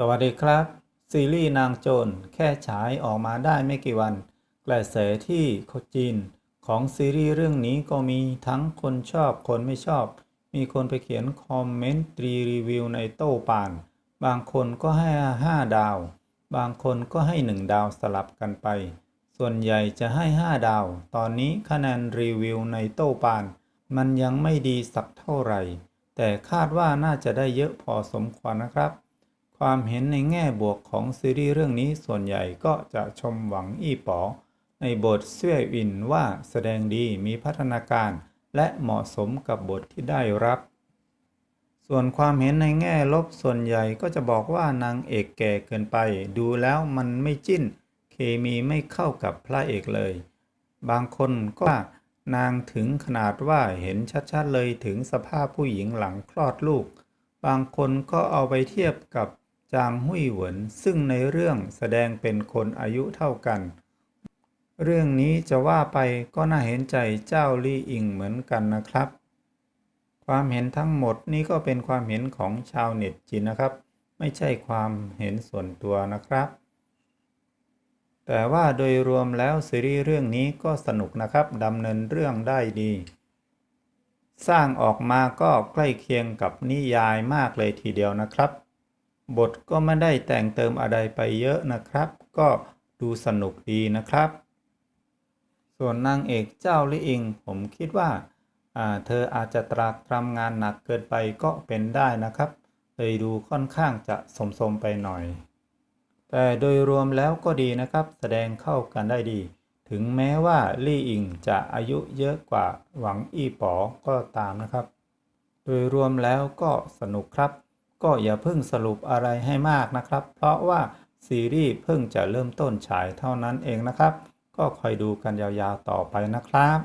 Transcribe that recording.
สวัสดีครับ ซีรีส์นางโจรแค่ฉายออกมาได้ไม่กี่วัน กระแสที่คจีนของซีรีส์เรื่องนี้ก็มีทั้งคนชอบคนไม่ชอบ มีคนไปเขียนคอมเมนต์ตรีรีวิวในโต้ปาน บางคนก็ให้ 5 ดาว บางคนก็ให้ 1 ดาวสลับกันไป ส่วนใหญ่จะให้ 5 ดาว ตอนนี้คะแนนรีวิวในโต้ปาน มันยังไม่ดีสักเท่าไหร่ แต่คาดว่าน่าจะได้เยอะพอสมควรนะครับ ความเห็นในแง่บวกของซีรีส์เรื่องนี้ส่วนใหญ่ก็จะชมหวังอี้ป๋อในบทเสื้ออินว่าแสดงดีมีพัฒนาการ และเหมาะสมกับบทที่ได้รับ ส่วนความเห็นในแง่ลบส่วนใหญ่ก็จะบอกว่านางเอกแก่เกินไป ดูแล้วมันไม่จิ้น เคมีไม่เข้ากับพระเอกเลย บางคนก็านางถึงขนาดว่าเห็นชัดๆเลยถึงสภาพผู้หญิงหลังคลอดลูก บางคนก็เอาไปเทียบกับ จางหุยเหวินซึ่งในเรื่องแสดงเป็นคนอายุเท่ากัน เรื่องนี้จะว่าไปก็น่าเห็นใจเจ้าลี่อิงเหมือนกันนะครับ ความเห็นทั้งหมดนี้ก็เป็นความเห็นของชาวเน็ตจีนนะครับ ไม่ใช่ความเห็นส่วนตัวนะครับ แต่ว่าโดยรวมแล้วซีรีส์เรื่องนี้ก็สนุกนะครับดำเนินเรื่องได้ดี สร้างออกมาก็ใกล้เคียงกับนิยายมากเลยทีเดียวนะครับ บทก็ไม่ได้แต่งเติมอะไรไปเยอะนะครับ ก็ดูสนุกดีนะครับ ส่วนนางเอกเจ้าลี่อิง ผมคิดว่าเธออาจจะตรากตรำงานหนักเกินไปก็เป็นได้นะครับ เลยดูค่อนข้างจะสมๆไปหน่อย แต่โดยรวมแล้วก็ดีนะครับ แสดงเข้ากันได้ดี ถึงแม้ว่าลี่อิงจะอายุเยอะกว่าหวังอี้ป๋อก็ตามนะครับ โดยรวมแล้วก็สนุกครับ ก็อย่าเพิ่งสรุปอะไรให้มากนะครับ เพราะว่าซีรีส์เพิ่งจะเริ่มต้นฉายเท่านั้นเองนะครับ ก็คอยดูกันยาวๆต่อไปนะครับ